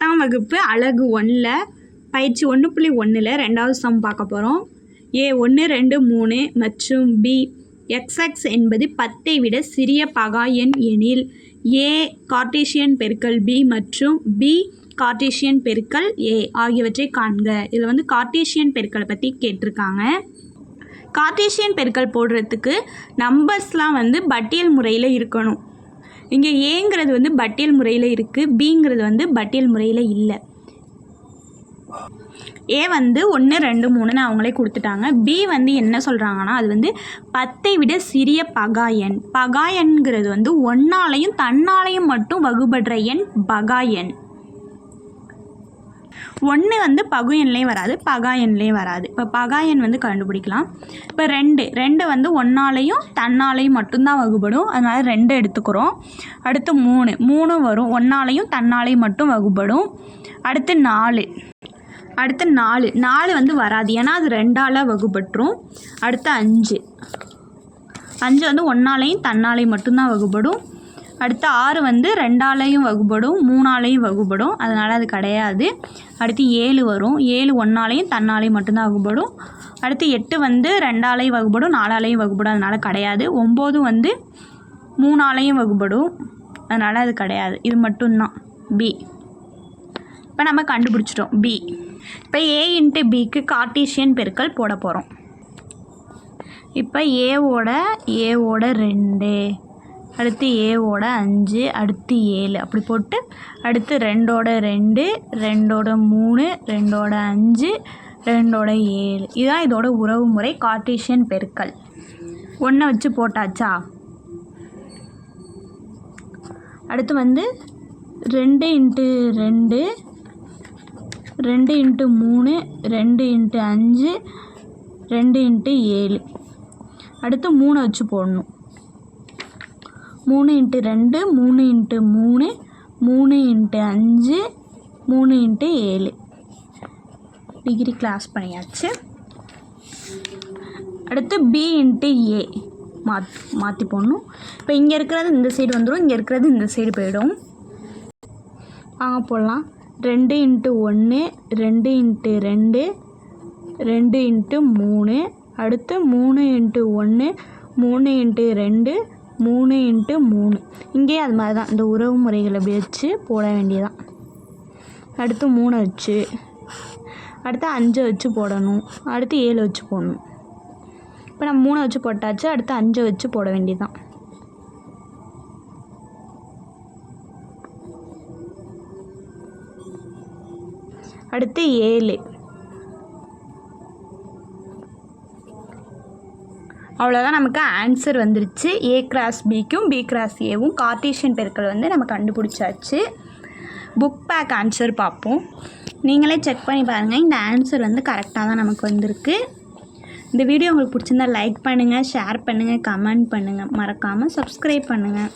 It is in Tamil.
பத்தாம் வகுப்பு அழகு ஒன்றில் பயிற்சி ஒன்று புள்ளி ஒன்றில் ரெண்டாவது சம் பார்க்க போகிறோம் ஏ ஒன்று ரெண்டு மூணு மற்றும் பி எக்ஸ்எக்ஸ் என்பது பத்தை விட சிறிய பகா எண் எனில் ஏ கார்டீஷியன் பெருக்கல் பி மற்றும் பி கார்டீஷியன் பெருக்கல் ஏ ஆகியவற்றை காண்க. இதில் வந்து கார்டீஷியன் பெருக்கலை பற்றி கேட்டிருக்காங்க. கார்டீஷியன் பெருக்கல் போடுறதுக்கு நம்பர்ஸ்லாம் வந்து பட்டியல் முறையில் இருக்கணும். இங்கே ஏங்கிறது வந்து பட்டியல் முறையில் இருக்குது பிங்கிறது வந்து பட்டியல் முறையில் இல்லை. ஏ வந்து ஒன்று ரெண்டு மூணுன்னு அவங்களே கொடுத்துட்டாங்க. பி வந்து என்ன சொல்கிறாங்கன்னா அது வந்து பத்தை விட சிறிய பகாயன். பகாயன்கிறது வந்து ஒன்னாலையும் தன்னாலையும் மட்டும் வகுபடுற எண் பகாயன். ஒன்று வந்து பகு எண்லேயும் வராது பகா எண்லேயும் வராது. இப்போ பகா எண் வந்து கண்டுபிடிக்கலாம். இப்போ ரெண்டு ரெண்டு வந்து ஒன்னாலையும் தன்னாலையும் மட்டும்தான் வகுபடும். அதனால் ரெண்டு எடுத்துக்கிறோம். அடுத்து மூணு மூணு வரும். ஒன்னாலையும் தன்னாலையும் மட்டும் வகுபடும். அடுத்து நாலு. அடுத்து நாலு. நாலு வந்து வராது. ஏன்னா அது ரெண்டால் வகுபட்டுரும். அடுத்து அஞ்சு. அஞ்சு வந்து ஒன்னாலையும் தன்னாலையும் மட்டும்தான் வகுபடும். அடுத்து ஆறு வந்து ரெண்டாலையும் வகுபடும் மூணாலையும் வகுபடும். அதனால் அது கிடையாது. அடுத்து ஏழு வரும். ஏழு ஒன்றாலையும் தன்னாலையும் மட்டும்தான் வகுபடும். அடுத்து எட்டு வந்து ரெண்டாலையும் வகுபடும் நாலாலையும் வகுபடும். அதனால் கிடையாது. ஒம்பது வந்து மூணாலையும் வகுபடும். அதனால் அது கிடையாது. இது மட்டும்தான். பி இப்போ நம்ம கண்டுபிடிச்சிட்டோம். பி இப்போ ஏ இன்ட்டு பிக்கு கார்டீஷியன் பெருக்கல் போட போகிறோம் இப்போ ஏவோட ஏவோட ரெண்டு. அடுத்து ஏவோட அஞ்சு அடுத்து ஏழு. அப்படி போட்டு அடுத்து ரெண்டோட ரெண்டு ரெண்டோட மூணு ரெண்டோட அஞ்சு ரெண்டோட ஏழு. இதுதான் இதோட உறவு முறை கார்டீஷியன் பெருக்கல். ஒன்றை வச்சு போட்டாச்சா? அடுத்து வந்து ரெண்டு இன்ட்டு ரெண்டு ரெண்டு இன்ட்டு மூணு ரெண்டு இன்ட்டு அஞ்சு ரெண்டு இன்ட்டு ஏழு. அடுத்து மூணை வச்சு போடணும். மூணு இன்ட்டு ரெண்டு மூணு இன்ட்டு மூணு மூணு இன்ட்டு அஞ்சு மூணு இன்ட்டு ஏழு. டிகிரி கிளாஸ் பண்ணியாச்சு. அடுத்து பி இன்ட்டு ஏ மாத் மாற்றி போடணும். இப்போ இங்கே இருக்கிறது இந்த சைடு வந்துடும் இங்கே இருக்கிறது இந்த சைடு போயிடும். வாங்க போடலாம். ரெண்டு இன்ட்டு ஒன்று ரெண்டு இன்ட்டு ரெண்டு ரெண்டு இன்ட்டு மூணு அடுத்து மூணு இன்ட்டு ஒன்று மூணு இன்ட்டு ரெண்டு மூணு இன்ட்டு மூணு. இங்கேயும் அது மாதிரி தான் இந்த உறவு முறைகள் அப்படி வச்சு போட வேண்டியதான் அடுத்து மூணை வச்சு அடுத்து அஞ்சை வச்சு போடணும். அடுத்து ஏழு வச்சு போடணும். இப்போ நம்ம மூணை வச்சு போட்டாச்சு அடுத்து அஞ்சை வச்சு போட வேண்டியதான் அடுத்து ஏழு. அவ்வளோதான் நமக்கு ஆன்சர் வந்துருச்சு. ஏ கிராஸ் பிக்கும் பி கிராஸ் ஏவும் கார்டீஷியன் பெருக்கள் வந்து நம்ம கண்டுபிடிச்சாச்சு. புக் பேக் ஆன்சர் பார்ப்போம். நீங்களே செக் பண்ணி பாருங்கள் இந்த ஆன்சர் வந்து கரெக்டாக தான் நமக்கு வந்திருக்கு. இந்த வீடியோ உங்களுக்கு பிடிச்சிருந்தா லைக் பண்ணுங்கள் ஷேர் பண்ணுங்கள் கமெண்ட் பண்ணுங்கள் மறக்காமல் சப்ஸ்கிரைப் பண்ணுங்கள்